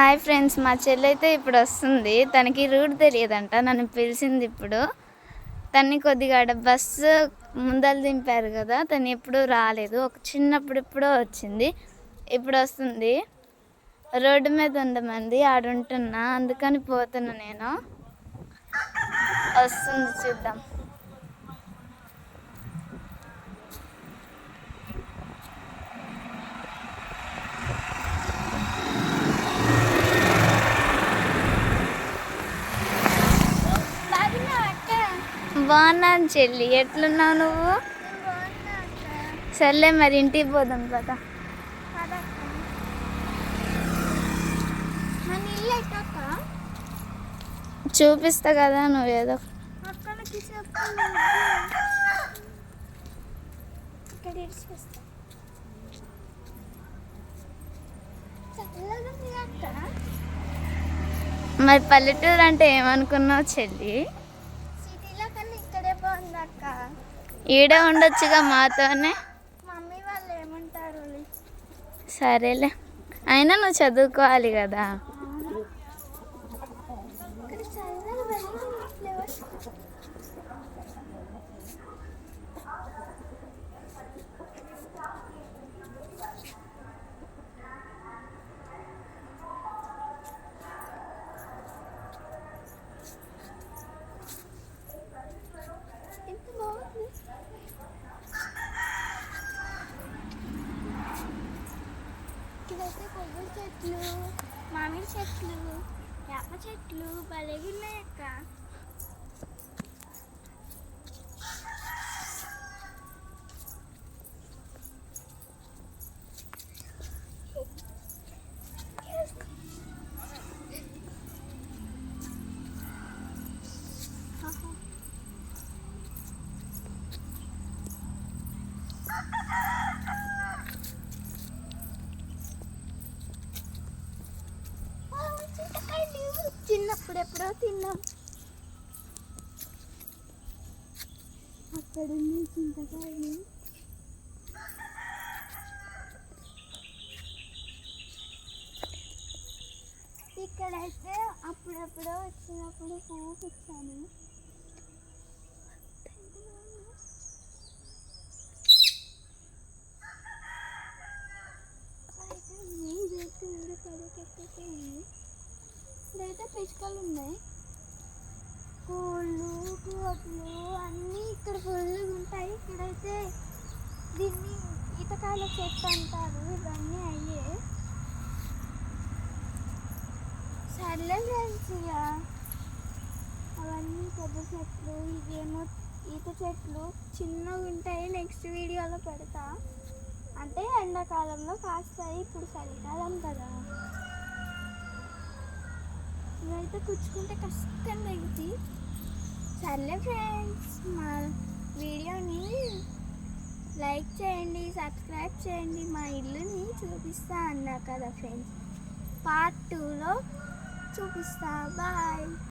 Hi friends మా చెల్లి అయితే ఇప్పుడు వస్తుంది. తనకి రూట్ తెలియదంట నన్ను పిలిచింది ఇప్పుడు. తన్ని కొద్దిగా బస్సు ముందలు దింపారు కదా తను ఎప్పుడూ రాలేదు. ఒక చిన్నప్పుడు ఇప్పుడో వచ్చింది. ఇప్పుడు వస్తుంది. రోడ్డు మీద ఉండమంది ఆడుంటున్నా అందుకని పోతున్నా నేను. వస్తుంది చూద్దాం. బాగున్నాను చెల్లి. ఎట్లున్నావు నువ్వు? సర్లే మరి ఇంటికి పోదాం కదా చూపిస్తా కదా నువ్వు ఏదో. మరి పల్లెటూరు అంటే ఏమనుకున్నావు చెల్లి? ఈడే ఉండొచ్చుగా మాతోనే. మమ్మీ వాళ్ళు ఏమంటారు? సరేలే. అయినా నువ్వు చదువుకోవాలి కదా ఇక్కడ చల్లగా వెళ్ళట్లేవా? ఎంత బాగుంది ఇక్కడైతే కొబ్బరి చెట్లు మామిడి చెట్లు వేప చెట్లు భలేగా ఉన్నాయి చిన్నప్పుడు ఎప్పుడో తిన్నాం. అక్కడ ఉన్నాయి చింతకాయలు ఇక్కడైతే అప్పుడప్పుడు వచ్చినప్పుడు పువ్వు పిచ్చాను. ఇక్కడైతే ఉన్నాయి. కోళ్ళు కోట్లు అన్నీ ఇక్కడ ఫుల్గా ఉంటాయి. ఇక్కడైతే దీన్ని ఈతకాయల చెట్టు అంటారు. ఇవన్నీ అయ్యే. సర్లే ఫ్రెండ్స్ ఇక అవన్నీ పెద్ద చెట్లు ఇవేమో ఈత చెట్లు. చిన్నగా ఉంటాయి. నెక్స్ట్ వీడియోలో పెడతా. అంటే ఎండాకాలంలో కాస్తాయి. ఇప్పుడు చలికాలం కదా. అయితే కుచ్చుకుంటే కష్టం తగ్గుతుంది సర్లే ఫ్రెండ్స్ మా వీడియోని లైక్ చేయండి సబ్స్క్రైబ్ చేయండి. మా ఇల్లుని చూపిస్తా అన్నా కదా ఫ్రెండ్స్ పార్ట్ టూలో చూపిస్తా. బాయ్